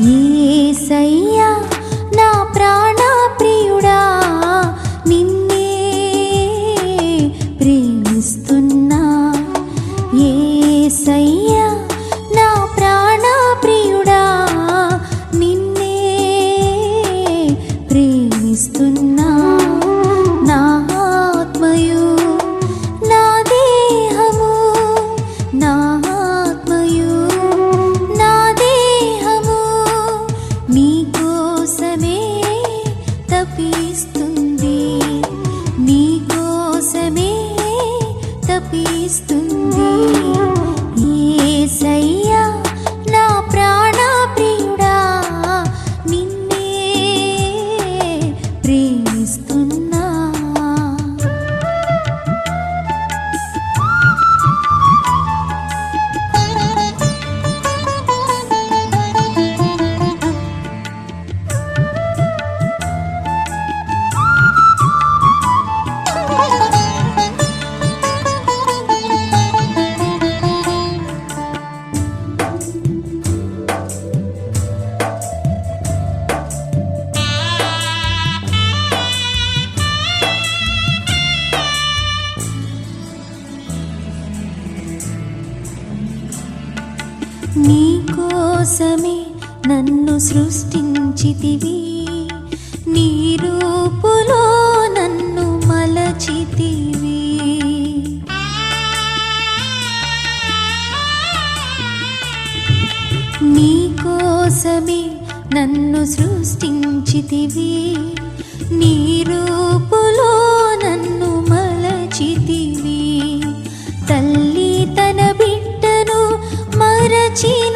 ఏసయ్యా నా ప్రాణ ప్రియుడా నిన్నే ప్రేమిస్తున్నా. ఏసయ్యా తపిస్తుంది కోసమే నన్ను సృష్టించితివి. నీ రూపులో నన్ను మలచితివి. నీ కోసమే నన్ను సృష్టించితివి. నీ రూపులో నన్ను మలచితివి. తల్లి తన బిడ్డను మరచి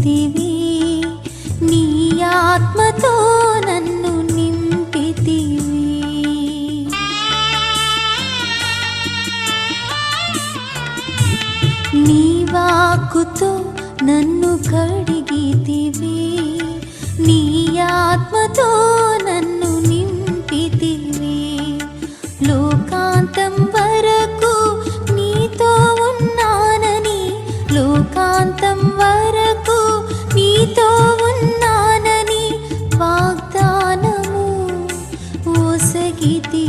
నింపితివి నీ ఆత్మతో నన్ను నింపితివి. నీ వాక్కుతో నన్ను కడిగితివి. నీ ఆత్మతో నన్ను నింపితివి. లోకాంతం की